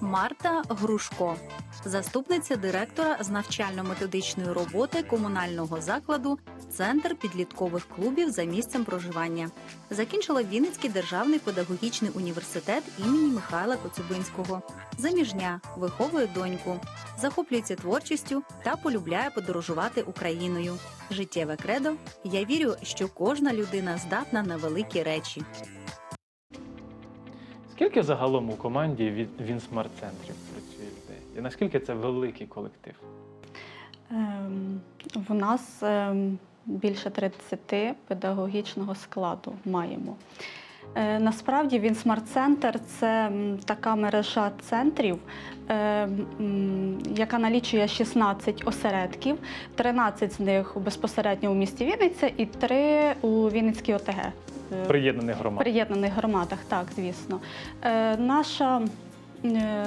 Марта Грушко, заступниця директора з навчально-методичної роботи комунального закладу Центр підліткових клубів за місцем проживання. Закінчила Вінницький державний педагогічний університет імені Михайла Коцюбинського. Заміжня виховує доньку, захоплюється творчістю та полюбляє подорожувати Україною. Життєве кредо. Я вірю, що кожна людина здатна на великі речі. Скільки загалом у команді від Вінсмарт-центрів працює людей? І наскільки це великий колектив? Ем, В нас ем, більше 30 педагогічного складу маємо. Е, Насправді він смарт-центр це така мережа центрів, е, яка налічує 16 осередків, 13 з них безпосередньо у місті Вінниця і 3 у Вінницькій ОТГ. Е, Приєднаних громад. приєднаних громадах, так, звісно. Е, наша е,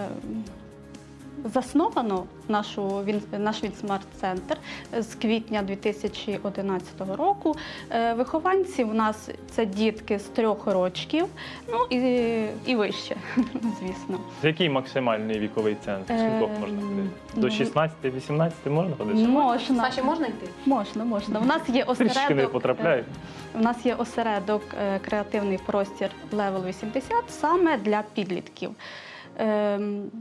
засновано нашу він наш Вінсмарт-центр з квітня 2011 року. Е, вихованці в нас це дітки з трьох рочків, ну і, і вище, звісно. Який максимальний віковий центр? Скількох Е, можна ходити? ну, До 16-18 можна ходити? Можна, Саші, можна йти? можна, можна. У нас є Трішки не потрапляють. У нас є осередок е, креативний простір Level 80 саме для підлітків. Ем,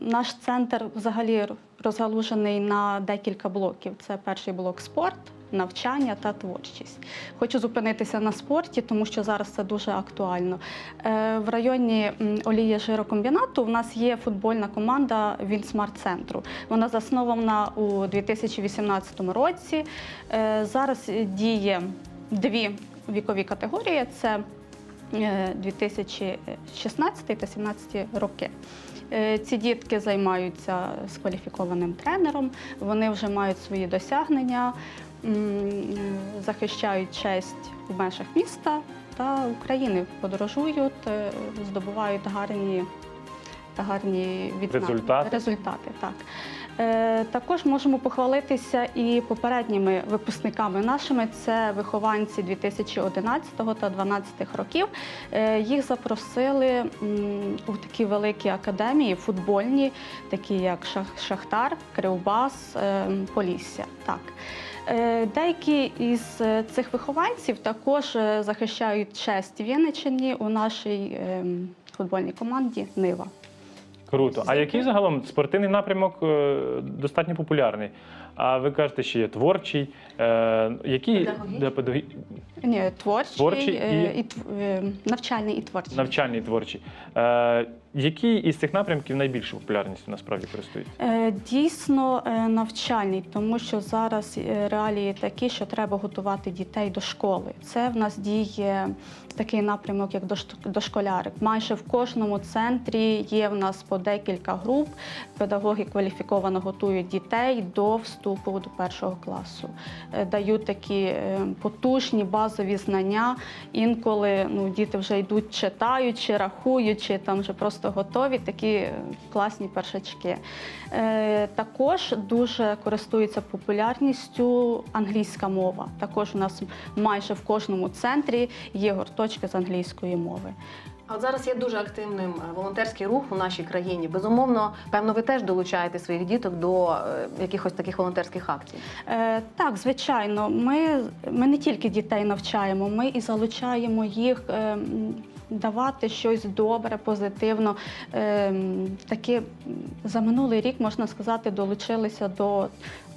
Наш центр взагалі розгалужений на декілька блоків. Це перший блок спорт, навчання та творчість. Хочу зупинитися на спорті, тому що зараз це дуже актуально. Е, В районі олії жирокомбінату в нас є футбольна команда Вінсмарт-центру. Вона заснована у 2018 році. Е, Зараз діє дві вікові категорії: це 2016 та 2017 роки. Е, Ці дітки займаються з кваліфікованим тренером, вони вже мають свої досягнення, захищають честь в межах міста та України, подорожують, е, здобувають гарні, гарні відзнаки. Результати. Результати, так. Е, Також можемо похвалитися і попередніми випускниками нашими. Це вихованці 2011 та 2012 років. Е, Їх запросили у такі великі академії, футбольні, такі як Шахтар, Кривбас, е, Полісся. Так. Деякі із цих вихованців також захищають честь Вінниччині у нашій ем, футбольній команді Нива. Круто. А який загалом спортивний напрямок е, достатньо популярний? А ви кажете, що є творчий. Е, Який Педагогічний? Педагогі- Ні, творчий, Творчий е, і- і... е, навчальний і творчий. навчальний і творчий? Е, Який із цих напрямків найбільшою популярністю насправді користується? Е, Дійсно е, навчальний, тому що зараз е, реалії такі, що треба готувати дітей до школи. Це в нас діє такий напрямок, як дош- дошколярик. Майже в кожному центрі є в нас по декілька груп. Педагоги кваліфіковано готують дітей до вступу до першого класу. Дають такі потужні базові знання. Інколи ну, діти вже йдуть, читають, чи рахують, чи там вже просто готові такі класні першачки. Е, Також дуже користується популярністю англійська мова. Також у нас майже в кожному центрі є гурточки з англійської мови. А от зараз є дуже активним е, волонтерський рух у нашій країні. Безумовно, певно, ви теж долучаєте своїх діток до е, якихось таких волонтерських акцій. Е, Так, звичайно, ми, ми не тільки дітей навчаємо, ми і залучаємо їх. Давати щось добре, позитивно. Е, Таки за минулий рік, можна сказати, долучилися до,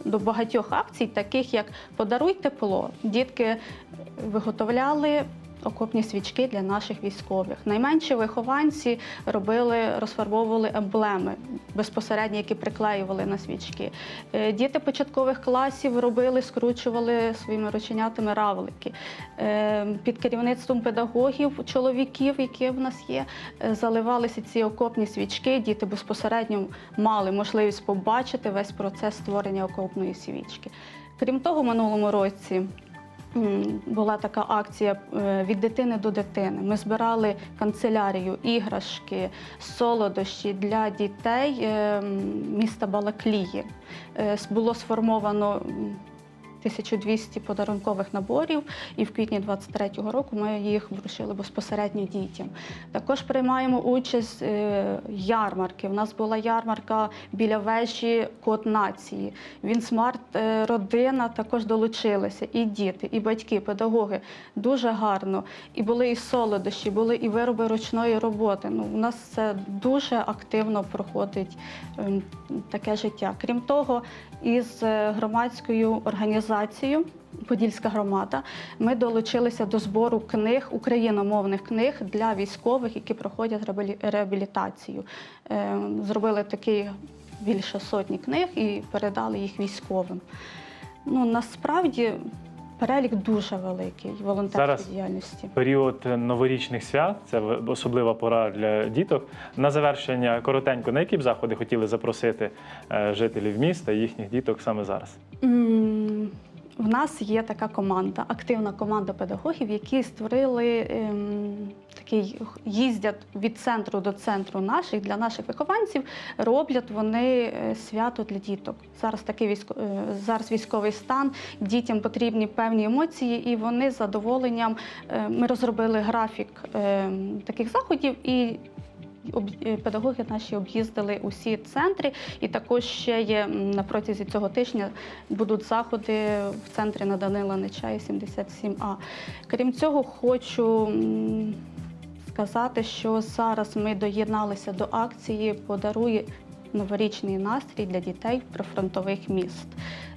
до багатьох акцій, таких як Подаруй тепло. Дітки виготовляли окопні свічки для наших військових. Найменші вихованці робили, розфарбовували емблеми безпосередньо, які приклеювали на свічки. Е, Діти початкових класів робили, скручували своїми рученятами равлики. Е, Під керівництвом педагогів, чоловіків, які в нас є, е, заливалися ці окопні свічки. Діти безпосередньо мали можливість побачити весь процес створення окопної свічки. Крім того, минулому році Була така акція е, від дитини до дитини. Ми збирали канцелярію, іграшки, солодощі для дітей е, міста Балаклії. Е, Було сформовано 1200 подарункових наборів, і в квітні 23-го року ми їх вручили безпосередньо дітям. Також приймаємо участь е, ярмарки. У нас була ярмарка біля вежі Код нації. Він смарт е, родина також долучилася. І діти, і батьки, педагоги. Дуже гарно. І були і солодощі, були і вироби ручної роботи. Ну, у нас це дуже активно проходить ем, таке життя. Крім того, із е, громадською організацією. Подільська громада. Ми долучилися до збору книг, україномовних книг для військових, які проходять реабілі- реабілітацію. Е, Зробили такі більше сотні книг і передали їх військовим. Ну насправді перелік дуже великий волонтерської Зараз діяльності. Період новорічних свят це особлива пора для діток. На завершення коротенько, на які б заходи хотіли запросити е, жителів міста і їхніх діток саме зараз? В нас є така команда, активна команда педагогів, які створили ем, такий їздять від центру до центру наших для наших вихованців. Роблять вони е, свято для діток. Зараз такий військо, е, зараз військовий стан. Дітям потрібні певні емоції, і вони з задоволенням. е, Ми розробили графік ем, таких заходів і. Е, Педагоги наші об'їздили усі центри, і також ще є на протязі цього тижня будуть заходи в центрі на Данила Нечаї 77А. Крім цього, хочу сказати, що зараз ми доєдналися до акції Подарує новорічний настрій для дітей прифронтових міст.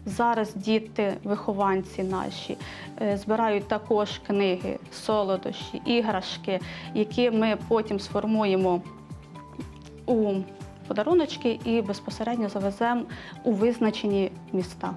Зараз діти, вихованці наші, е, збирають також книги, солодощі, іграшки, які ми потім сформуємо у подаруночки і безпосередньо завеземо у визначені міста.